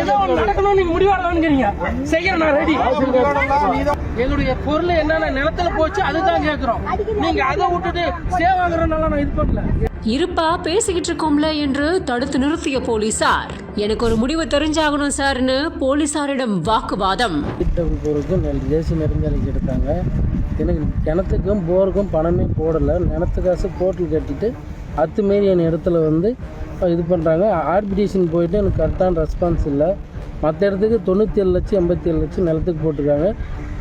ஏதோ ஒண்ணு நடக்கணும் நீங்க முடிவாடலாம்ங்கிறீங்க செய்யறேன் நான் ரெடி எங்களுடைய பொருள் என்னென்ன நிலத்துல போச்சு அதுதான் கேக்குறோம் நீங்க அதை விட்டுட்டு சேவாங்கிறனால நான் இது பண்ணல. இருப்பா பேசிக்கிட்டு இருக்கோம்ல என்று தடுத்து நிறுத்திய போலீசார். எனக்கு ஒரு முடிவு தெரிஞ்சாகணும் சார்னு போலீசாரிடம் வாக்குவாதம். பொருளுக்கும் தேசிய நெடுஞ்சாலைக்கு எடுத்தாங்க. எனக்கு கிணத்துக்கும் போருக்கும் பணமே போடலை. நிலத்து காசு போட்டில் கட்டிட்டு அத்துமாரி என் இடத்துல வந்து இது பண்ணுறாங்க ஆர்பிடேஷன் போயிட்டு எனக்கு கரெக்டான ரெஸ்பான்ஸ் இல்லை. மற்ற இடத்துக்கு தொண்ணூற்றி ஏழு லட்சம் எண்பத்தி ஏழு லட்சம் நிலத்துக்கு போட்டிருக்காங்க.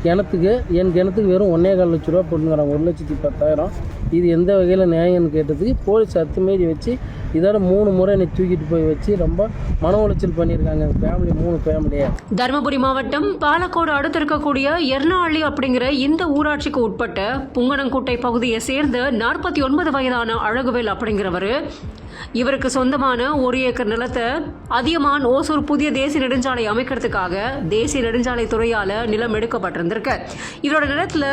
கிணத்துக்கு என் கிணத்துக்கு வெறும் ஒன்றே கால் லட்ச ரூபா போட்டுங்கிறாங்க ஒரு லட்சத்தி பத்தாயிரம். இது எந்த வகையில் நியாயம்னு கேட்டதுக்கு போலீஸ் அத்துமீறி வச்சு இதோட மூணு முறை என்னை தூக்கிட்டு போய் வச்சு ரொம்ப மன உளைச்சல் பண்ணியிருக்காங்க. ஃபேமிலி மூணு ஃபேமிலியை தருமபுரி மாவட்டம் பாலக்கோடு அடுத்து இருக்கக்கூடிய எர்ணாளி அப்படிங்கிற இந்த ஊராட்சிக்கு உட்பட்ட புங்கனங்கோட்டை பகுதியை சேர்ந்த நாற்பத்தி ஒன்பது வயதான அழகுவேல் அப்படிங்கிறவர் இவருக்கு சொந்தமான ஒரு ஏக்கர் நிலத்தை அதியமான் ஓசூர் புதிய தேசிய நெடுஞ்சாலை அமைக்கிறதுக்காக தேசிய நெடுஞ்சாலை துறையால் நிலம் எடுக்கப்பட்டிருந்திருக்கு. இவரோட நிலத்தில்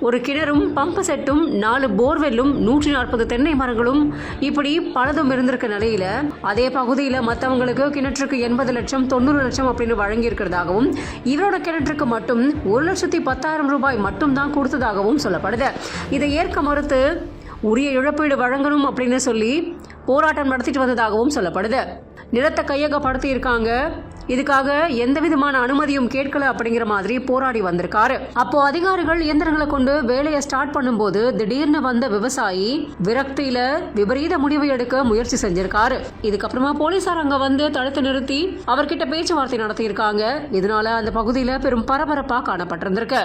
ஒரு கிணறும் பம்பு செட்டும் நாலு போர்வெல்லும் நூற்றி நாற்பது தென்னை மரங்களும் இப்படி பலதும் இருந்திருக்க நிலையில அதே பகுதியில் மற்றவங்களுக்கு கிணற்றுக்கு எண்பது லட்சம் தொண்ணூறு லட்சம் அப்படின்னு வழங்கியிருக்கிறதாகவும் இவரோட கிணற்றுக்கு மட்டும் ஒரு லட்சத்தி பத்தாயிரம் ரூபாய் மட்டும் தான் கொடுத்ததாகவும் சொல்லப்படுது. இதை ஏற்க மறுத்து உரிய இழப்பீடு வழங்கணும் அப்படின்னு சொல்லி போராட்டம் நடத்திட்டு வந்ததாகவும் சொல்லப்படுது. நிலத்தை கையகப்படுத்தி இருக்காங்க இதுக்காக எந்த விதமான அனுமதியும் கேட்கல அப்படிங்கிற மாதிரி போராடி வந்திருக்காரு. அப்போ அதிகாரிகள் இயந்திரங்களை கொண்டு வேலையை ஸ்டார்ட் பண்ணும்போது திடீர்னு வந்த விவசாயி விரக்தியில விபரீத முடிவு எடுக்க முயற்சி செஞ்சிருக்காரு. இதுக்கப்புறமா போலீசார் அங்க வந்து தடுத்து நிறுத்தி அவர்கிட்ட பேச்சுவார்த்தை நடத்தியிருக்காங்க. இதனால அந்த பகுதியில பெரும் பரபரப்பா காணப்பட்டிருந்திருக்கு.